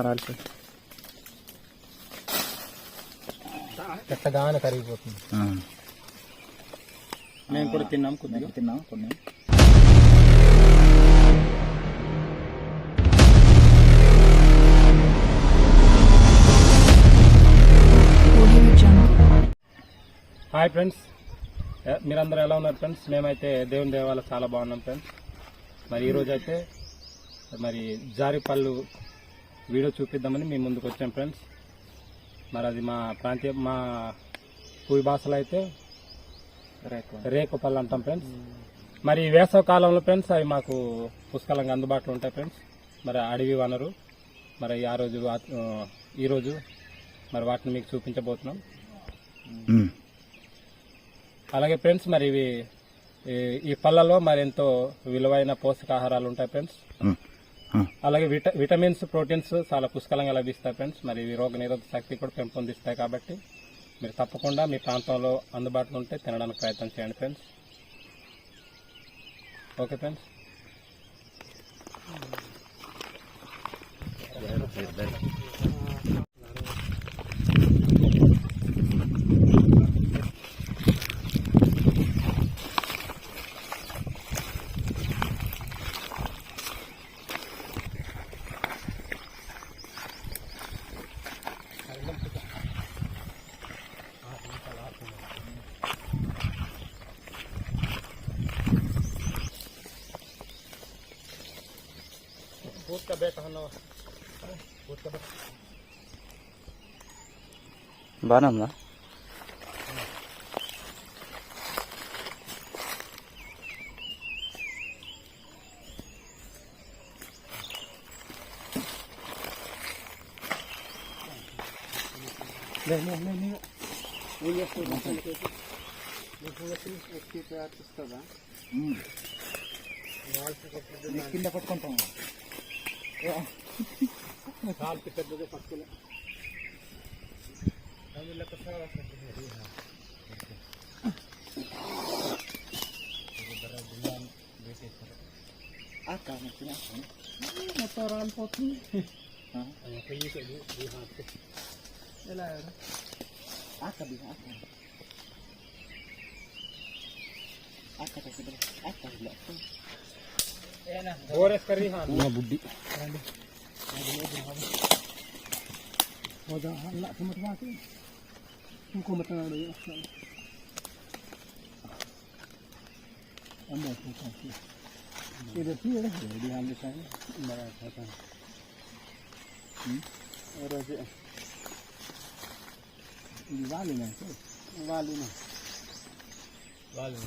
మొత్తం రాలిపోయి ఎట్టగానే కరిగిపోతుంది. మేము కూడా తిన్నాం కొద్దిగా. తిన్నాం కొన్ని. హాయ్ ఫ్రెండ్స్ మీరందరూ ఎలా ఉన్నారు ఫ్రెండ్స్ మేమైతే దేవుని దేవాల చాలా బాగున్నాం ఫ్రెండ్స్ మరి ఈ రోజు అయితే మరి జారిపళ్ళు వీడియో చూపిద్దామని మేము ముందుకు వచ్చాం ఫ్రెండ్స్. మరి అది మా ప్రాంతీయ మా పూయి భాషలో అయితే రేకుపళ్ళు అంటాం ఫ్రెండ్స్. మరి వేసవ కాలంలో ఫ్రెండ్స్ అవి మాకు పుష్కలంగా అందుబాటులో ఉంటాయి ఫ్రెండ్స్. మరి అడవి వనరు. మరి ఆ రోజు వా- ఆ, ఈ రోజు మరి వాటిని మీకు చూపించబోతున్నాం. అలాగే ఫ్రెండ్స్ మరి ఇవి ఈ- ఈ పళ్ళలో మరి ఎంతో విలువైన పోషకాహారాలు ఉంటాయి ఫ్రెండ్స్. అలాగే విట విటమిన్స్ ప్రోటీన్స్ చాలా పుష్కలంగా లభిస్తాయి ఫ్రెండ్స్. మరి ఇవి రోగ నిరోధక శక్తి కూడా పెంపొందిస్తాయి కాబట్టి మీరు తప్పకుండా మీ ప్రాంతంలో అందుబాటులో ఉంటే తినడానికి ప్రయత్నం చేయండి ఫ్రెండ్స్. Okay friends. పూర్తిగా బేట బాగానే ఉందా కింద పట్టుకుంటాం కాల్కి పెద్దది పట్టుకుని మొత్తం రాలిపోతుంది ఎలా ఓరెస్ కర్రీ हाँ కాలు పెద్దది పక్కన మొత్తం రాలిపోతుంది ఎలా అక్కడ అక్కడ అక్కడ అక్కడ ಬುಡ್ಡಿ ಹೌದಾ ಅಲ್ಲ ತುಂಬ ಹಾಕಿ ತುಂಬ್ಕೊಂಬತ್ತ ನೋಡಿ ಅಮ್ಮ ಹಾಕಿ ಇದು ಟೀ ಹೇಳಿ ಹಾಲು ತಾಯಿ ಮರ ಹಾಕ್ತಾರೆ ಹ್ಞೂ ರಜೆ ಇದು ವಾಲಿನ ವಾಲಿನ ವಾಲಿನ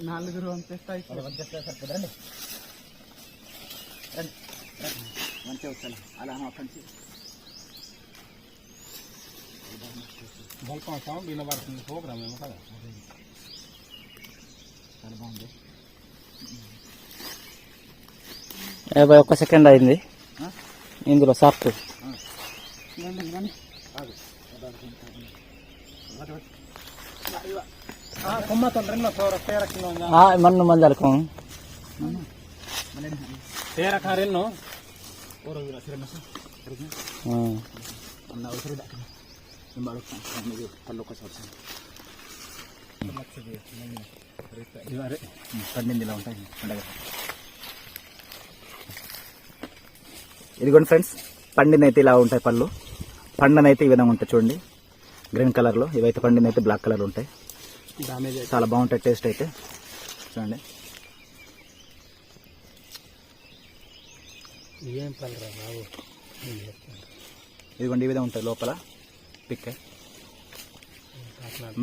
నాలుగు పంపిస్తాయి మంచిగా వచ్చాను. అలా ఫ్రెండ్స్. బల్పాం వినబడుతుంది ప్రోగ్రామ్ ఏమో కదా. చాలా బాగుంది. యాభై ఒక్క సెకండ్ అయింది. ఇందులో సాఫ్ట్ తేర కారెల్లో పండింది ఇలా ఉంటాయి పండగ ఇదిగోండి ఫ్రెండ్స్ పండినైతే ఇలా ఉంటాయి పళ్ళు. పండనైతే ఈ విధంగా ఉంటాయి చూడండి. గ్రీన్ కలర్లో ఇవైతే పండినైతే బ్లాక్ కలర్ ఉంటాయి. డామేజ్ చాలా బాగుంటాయి టేస్ట్ అయితే. చూడండి. ఏం పల్లరా బాబు? ఇదిగోండి ఈ విధంగా ఉంటాయి లోపల. పిక్క.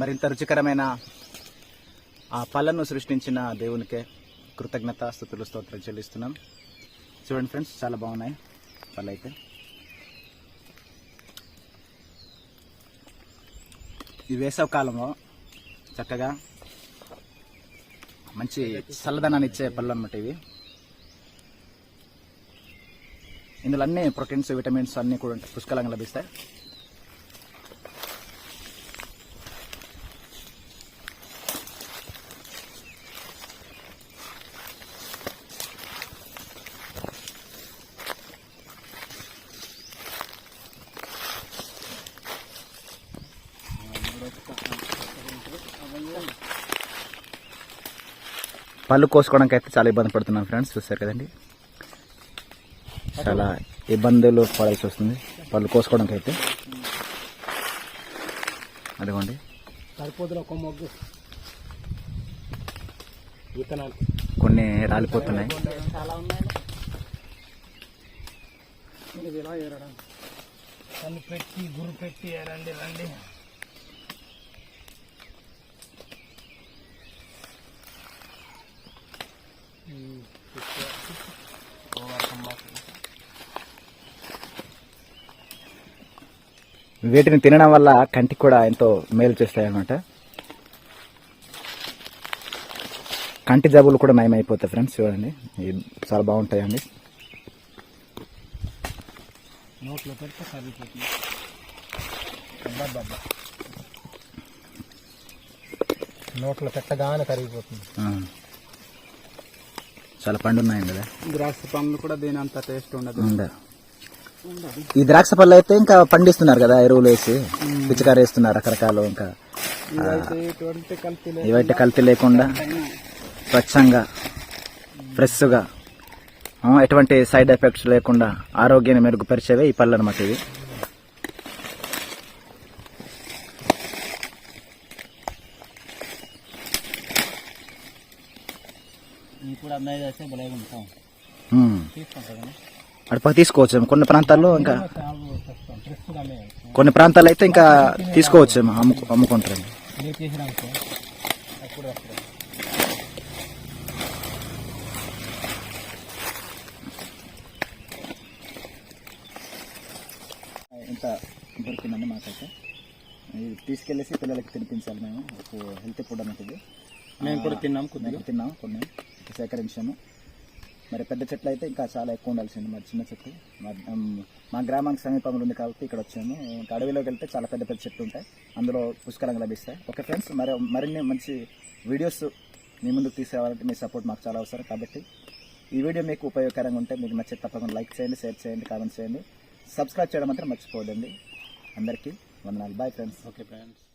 మరింత రుచికరమైన ఆ పళ్ళను సృష్టించిన దేవునికే కృతజ్ఞత స్థుతులు స్తోత్రం చెల్లిస్తున్నాం. చూడండి ఫ్రెండ్స్ చాలా బాగున్నాయి పళ్ళు అయితే ఈ వేసవ కాలంలో చక్కగా మంచి చల్లదనాన్ని ఇచ్చే పళ్ళు అన్నమాట ఇవి. ఇందులో అన్ని ప్రోటీన్స్ విటమిన్స్ అన్ని కూడా పుష్కలంగా లభిస్తాయి. పళ్ళు కోసుకోవడానికి అయితే చాలా ఇబ్బంది పడుతున్నాం ఫ్రెండ్స్ చూస్తారు కదండి? చాలా ఇబ్బందులు పడాల్సి వస్తుంది. పళ్ళు కోసుకోవడానికి అయితే అదిగోండి కొన్ని రాలిపోతున్నాయి. పెట్టి గురు పెట్టి ఏరండి రండి. వీటిని తినడం వల్ల కంటికి కూడా ఎంతో మేలు చేస్తాయి అన్నమాట కంటి జబ్బులు కూడా నయమైపోతాయి ఫ్రెండ్స్ చూడండి. ఇవి చాలా బాగుంటాయండి. నోట్లో పెడితే సరిపోతుంది. అబ్బబ్బబ్బా. నోట్లో పెట్టగానే కరిగిపోతుంది. చాలా పండు ఉన్నాయండి కదా. ద్రాక్ష పండ్లు కూడా దీని అంత టేస్ట్ ఉండదు. ఉందా ఈ ద్రాక్ష పళ్ళు అయితే ఇంకా పండిస్తున్నారు కదా ఎరువులు వేసి పిచ్చికారు వేస్తున్నారు రకరకాలు ఇంకా ఇవైతే కల్తీ లేదు. ఇవైతే కల్తీ లేకుండా స్వచ్ఛంగా ఫ్రెష్గా ఎటువంటి సైడ్ ఎఫెక్ట్స్ లేకుండా ఆరోగ్యాన్ని మెరుగుపరిచేవే ఈ పళ్ళు అనమాట ఇవి కూడా అమ్మాయి చేస్తే భలే ఉంటాం. తీసుకుంటా అటుపక్క తీసుకోవచ్చు కొన్ని ప్రాంతాల్లో ఇంకా కొన్ని ప్రాంతాల్లో అయితే ఇంకా తీసుకోవచ్చు అమ్ము అమ్ముకుంటారు ఇంత దొరికిందండి మాకైతే. ఇది తీసుకెళ్ళేసి పిల్లలకి తినిపించాలి మేము. హెల్తీ ఫుడ్ అన్నది మేము కూడా తిన్నాం కొద్దిగా. తిన్నాం కొన్ని. సేకరించాము. మరి పెద్ద చెట్లు అయితే ఇంకా చాలా ఎక్కువ ఉండాల్సింది. మరి చిన్న చెట్లు మా- గ్రామానికి సమీపంలో ఉంది కాబట్టి ఇక్కడ వచ్చాము. ఇంకా అడవిలోకి వెళ్తే చాలా పెద్ద పెద్ద చెట్లు ఉంటాయి. అందులో పుష్కలంగా లభిస్తాయి. ఓకే ఫ్రెండ్స్ మరి మరిన్ని మంచి వీడియోస్ మీ ముందుకు తీసుకురావాలంటే మీ సపోర్ట్ మాకు చాలా అవసరం. కాబట్టి ఈ వీడియో మీకు ఉపయోగకరంగా ఉంటే మీకు నచ్చే తప్పకుండా లైక్ చేయండి షేర్ చేయండి కామెంట్ చేయండి. సబ్స్క్రైబ్ చేయడం మాత్రం మర్చిపోదండి అందరికీ వందనాలు. Bye friends okay friends.